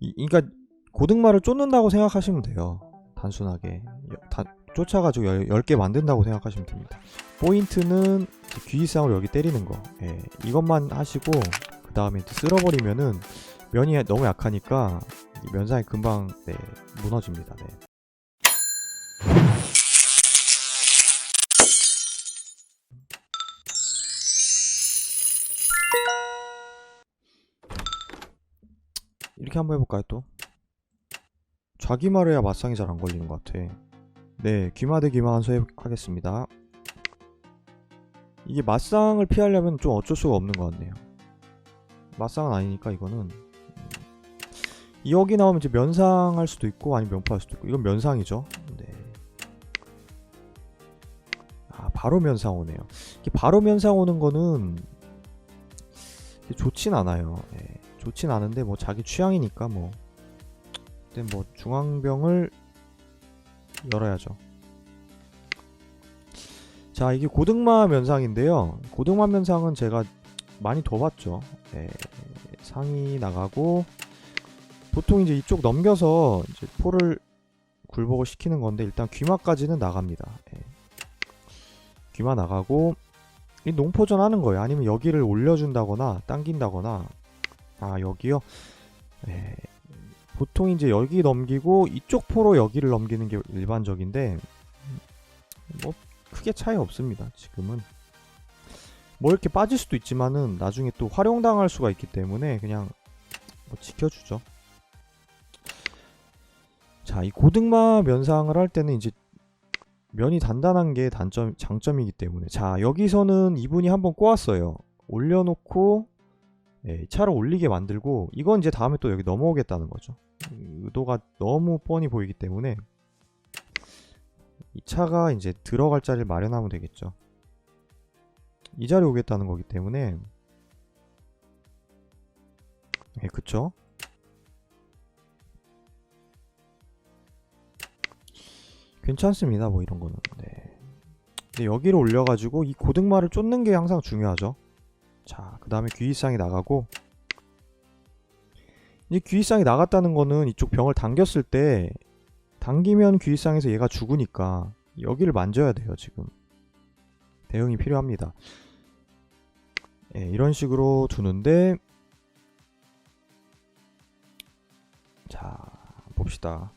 이, 그러니까 고등말을 쫓는다고 생각하시면 돼요. 단순하게 여- 다, 쫓아가지고 10 개 만든다고 생각하시면 됩니다. 포인트는 귀이상으로 여기 때리는 거. 예, 이것만 하시고 그 다음에 쓸어버리면은 면이 너무 약하니까 이 면상이 금방 네, 무너집니다. 네. 이렇게 한번 해볼까요 또? 좌기마를 해야 맞상이 잘 안 걸리는 것 같아. 네, 귀마 대 귀마 한수 해- 하겠습니다. 이게 맞상을 피하려면 좀 어쩔 수가 없는 것 같네요. 맞상은 아니니까 이거는 음, 여기 나오면 이제 면상 할 수도 있고 아니면 면포 할 수도 있고 이건 면상이죠. 네. 아 바로 면상 오네요. 이게 바로 면상 오는 거는 좋진 않아요. 예, 좋진 않은데 뭐 자기 취향이니까 뭐 그때 뭐 중앙병을 열어야죠. 자 이게 고등마 면상인데요. 고등마 면상은 제가 많이 더 봤죠. 예, 상이 나가고 보통 이제 이쪽 넘겨서 이제 포를 굴복을 시키는 건데 일단 귀마까지는 나갑니다. 예. 귀마 나가고 이 농포전 하는 거예요. 아니면 여기를 올려준다거나 당긴다거나 아 여기요. 예. 보통 이제 여기 넘기고 이쪽 포로 여기를 넘기는 게 일반적인데 뭐 크게 차이 없습니다. 지금은 뭐 이렇게 빠질 수도 있지만은 나중에 또 활용당할 수가 있기 때문에 그냥 뭐 지켜주죠. 자, 이 고등마 면상을 할 때는 이제 면이 단단한 게 단점 장점이기 때문에 자 여기서는 이분이 한번 꼬았어요. 올려놓고 예, 차를 올리게 만들고 이건 이제 다음에 또 여기 넘어오겠다는 거죠. 의도가 너무 뻔히 보이기 때문에 이 차가 이제 들어갈 자리를 마련하면 되겠죠. 이 자리에 오겠다는 거기 때문에 예, 그쵸? 괜찮습니다. 뭐 이런 거는. 네. 근데 여기를 올려가지고 이 고등말을 쫓는 게 항상 중요하죠. 자, 그 다음에 귀이상이 나가고 이제 귀이상이 나갔다는 거는 이쪽 병을 당겼을 때 당기면 귀이상에서 얘가 죽으니까 여기를 만져야 돼요 지금. 대응이 필요합니다. 예, 이런 식으로 두는데 자 봅시다.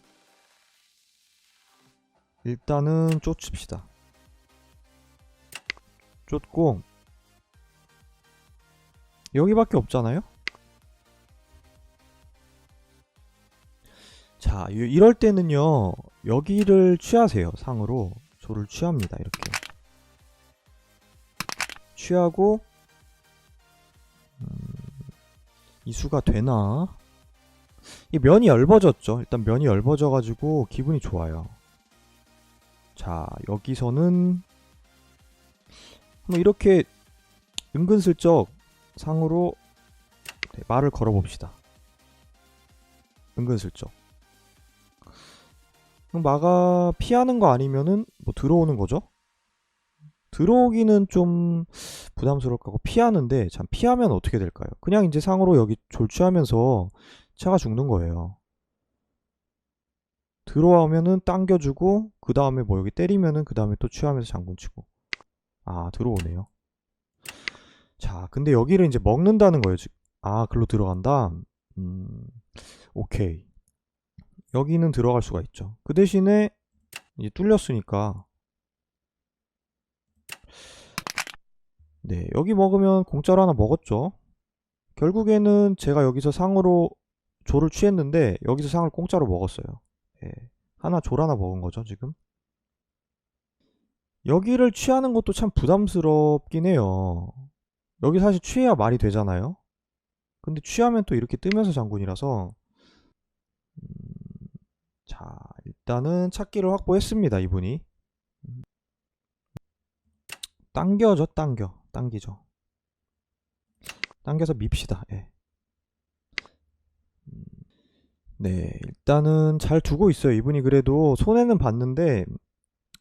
일단은 쫓읍시다. 쫓고 여기밖에 없잖아요 자, 이- 이럴 때는요, 여기를 취하세요, 상으로. 조를 취합니다, 이렇게. 취하고, 음, 이수가 되나? 이 면이 얇아졌죠. 일단 면이 얇아져가지고 기분이 좋아요. 자, 여기서는, 한번 이렇게 은근슬쩍 상으로 네, 말을 걸어봅시다. 은근슬쩍. 그럼 마가 피하는 거 아니면은 뭐 들어오는 거죠? 들어오기는 좀 부담스러울 거고 피하는데 참 피하면 어떻게 될까요? 그냥 이제 상으로 여기 졸취하면서 차가 죽는 거예요. 들어오면은 당겨주고 그 다음에 뭐 여기 때리면은 그 다음에 또 취하면서 장군 치고 아 들어오네요. 자 근데 여기를 이제 먹는다는 거예요. 즉- 아 글로 들어간다. 음 오케이. 여기는 들어갈 수가 있죠. 그 대신에 이제 뚫렸으니까 네 여기 먹으면 공짜로 하나 먹었죠. 결국에는 제가 여기서 상으로 조를 취했는데 여기서 상을 공짜로 먹었어요. 예, 하나 졸 하나 먹은 거죠 지금. 여기를 취하는 것도 참 부담스럽긴 해요. 여기 사실 취해야 말이 되잖아요. 근데 취하면 또 이렇게 뜨면서 장군이라서 음, 자, 일단은 찾기를 확보했습니다, 이분이. 음. 당겨죠, 당겨. 당기죠. 당겨서 밉시다, 예. 음, 네, 일단은 잘 두고 있어요. 이분이 그래도 손해는 봤는데,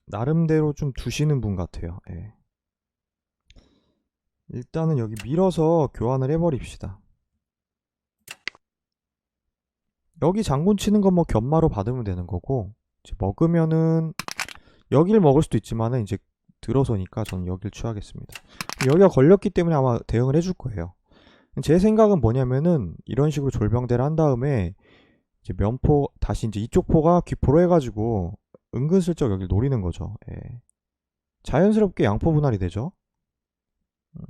나름대로 좀 두시는 분 같아요, 예. 일단은 여기 밀어서 교환을 해버립시다. 여기 장군 치는 건 뭐 견마로 받으면 되는 거고 이제 먹으면은 여기를 먹을 수도 있지만은 이제 들어서니까 저는 여기를 취하겠습니다. 여기가 걸렸기 때문에 아마 대응을 해줄 거예요. 제 생각은 뭐냐면은 이런 식으로 졸병대를 한 다음에 이제 면포 다시 이제 이쪽 포가 귀포로 해가지고 은근슬쩍 여기를 노리는 거죠. 예. 자연스럽게 양포 분할이 되죠. 음,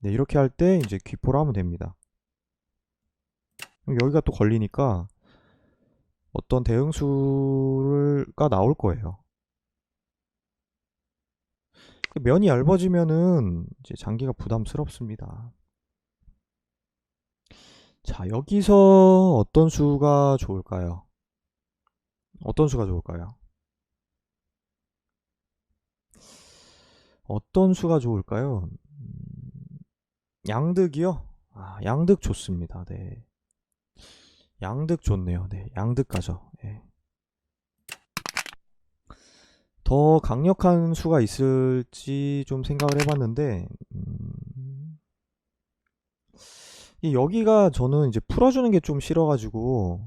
네, 이렇게 할 때 이제 귀포로 하면 됩니다. 여기가 또 걸리니까 어떤 대응수가 나올 거예요. 그 면이 얇아지면은 이제 장기가 부담스럽습니다. 자, 여기서 어떤 수가 좋을까요? 어떤 수가 좋을까요? 어떤 수가 좋을까요? 음, 양득이요? 아, 양득 좋습니다. 네. 양득 좋네요. 네, 양득 가죠. 예. 더 강력한 수가 있을지 좀 생각을 해봤는데, 음, 이 여기가 저는 이제 풀어주는 게 좀 싫어가지고,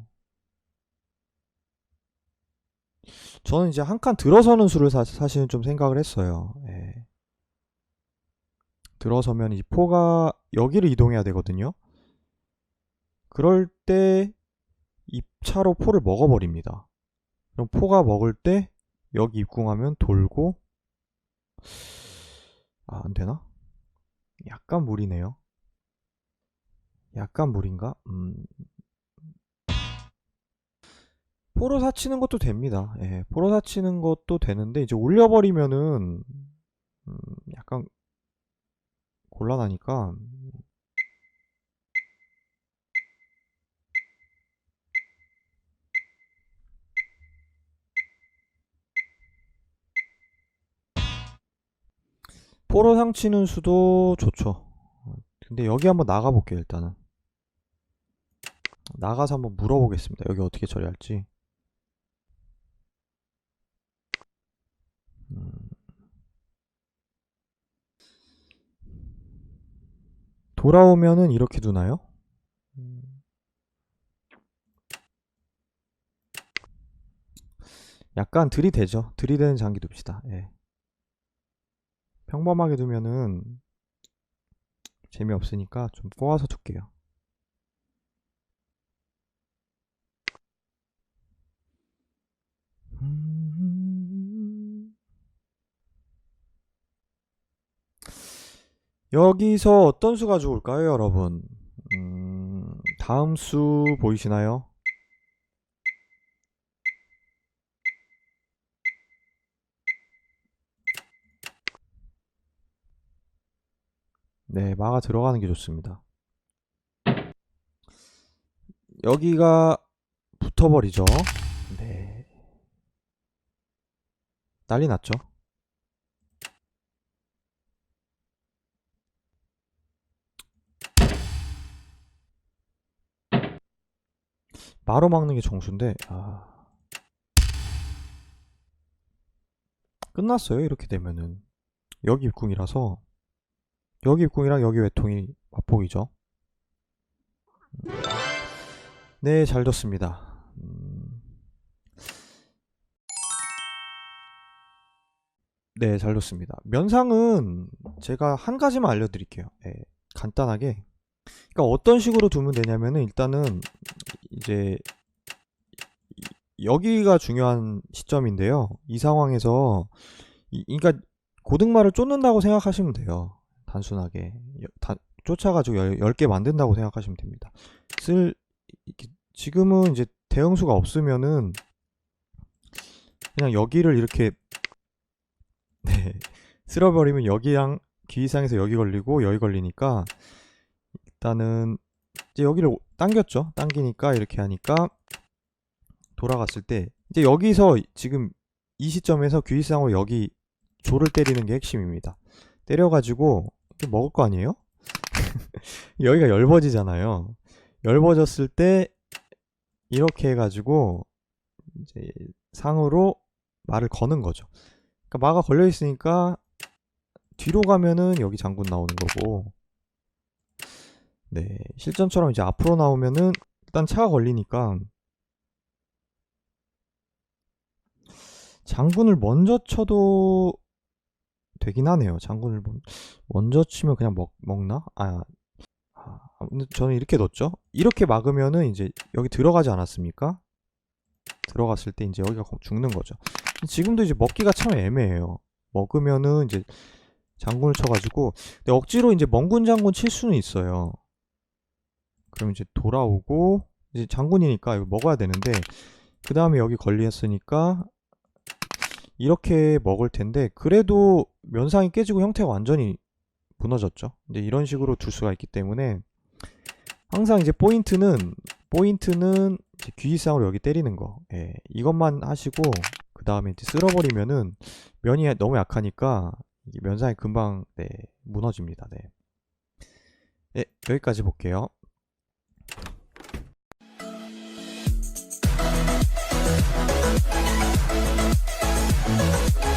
저는 이제 한 칸 들어서는 수를 사, 사실은 좀 생각을 했어요. 예. 들어서면 이 포가 여기를 이동해야 되거든요. 그럴 때이 차로 포를 먹어버립니다. 그럼 포가 먹을 때 여기 입궁하면 돌고 아, 안 되나? 약간 무리네요. 약간 무리인가? 음. 포로 사치는 것도 됩니다. 예, 포로 사치는 것도 되는데 이제 올려버리면은 음, 약간 곤란하니까 포로 상치는 수도 좋죠. 근데 여기 한번 나가볼게요, 일단은. 나가서 한번 물어보겠습니다. 여기 어떻게 처리할지. 돌아오면은 이렇게 두나요? 음. 약간 들이대죠. 들이대는 장기 둡시다. 예. 평범하게 두면은 재미없으니까 좀 꼬아서 둘게요. 여기서 어떤 수가 좋을까요, 여러분? 음, 다음 수 보이시나요? 네, 마가 들어가는 게 좋습니다. 여기가 붙어버리죠. 네. 난리 났죠. 마로 막는 게 정수인데, 아. 끝났어요, 이렇게 되면은. 여기 입궁이라서. 여기 입궁이랑 여기 외통이 맛보이죠. 음. 네, 잘 뒀습니다. 음. 네, 잘 뒀습니다. 면상은 제가 한 가지만 알려드릴게요. 예, 간단하게. 그러니까 어떤 식으로 두면 되냐면은 일단은 이제 이- 여기가 중요한 시점인데요. 이 상황에서 이, 그러니까 고등말을 쫓는다고 생각하시면 돼요. 단순하게 여- 다- 쫓아가지고 10 개 만든다고 생각하시면 됩니다. 쓸 지금은 이제 대형수가 없으면은 그냥 여기를 이렇게 네, 쓸어버리면 여기랑 귀이상에서 여기 걸리고 여기 걸리니까 일단은 이제 여기를 오- 당겼죠. 당기니까 이렇게 하니까 돌아갔을 때 이제 여기서 지금 이 시점에서 귀이상으로 여기 조를 때리는 게 핵심입니다. 때려가지고 먹을 거 아니에요? 여기가 얇아지잖아요. 얇아졌을 때 이렇게 해가지고 이제 상으로 말을 거는 거죠. 그러니까 마가 걸려 있으니까 뒤로 가면은 여기 장군 나오는 거고 네, 실전처럼 이제 앞으로 나오면은 일단 차가 걸리니까 장군을 먼저 쳐도 되긴 하네요. 장군을 먼저 치면 그냥 먹, 먹나? 아, 아 근데 저는 이렇게 넣었죠. 이렇게 막으면은 이제 여기 들어가지 않았습니까? 들어갔을 때 이제 여기가 죽는 거죠. 지금도 이제 먹기가 참 애매해요. 먹으면은 이제 장군을 쳐가지고 억지로 이제 멍군 장군 칠 수는 있어요. 그럼 이제 돌아오고 이제 장군이니까 이거 먹어야 되는데 그 다음에 여기 걸리했으니까 이렇게 먹을 텐데 그래도 면상이 깨지고 형태가 완전히 무너졌죠. 이제 이런 식으로 둘 수가 있기 때문에 항상 이제 포인트는 포인트는 귀이상으로 여기 때리는 거. 예, 이것만 하시고 그 다음에 이제 쓸어버리면은 면이 너무 약하니까 면상이 금방 네, 무너집니다. 네. 예, 여기까지 볼게요. Bye.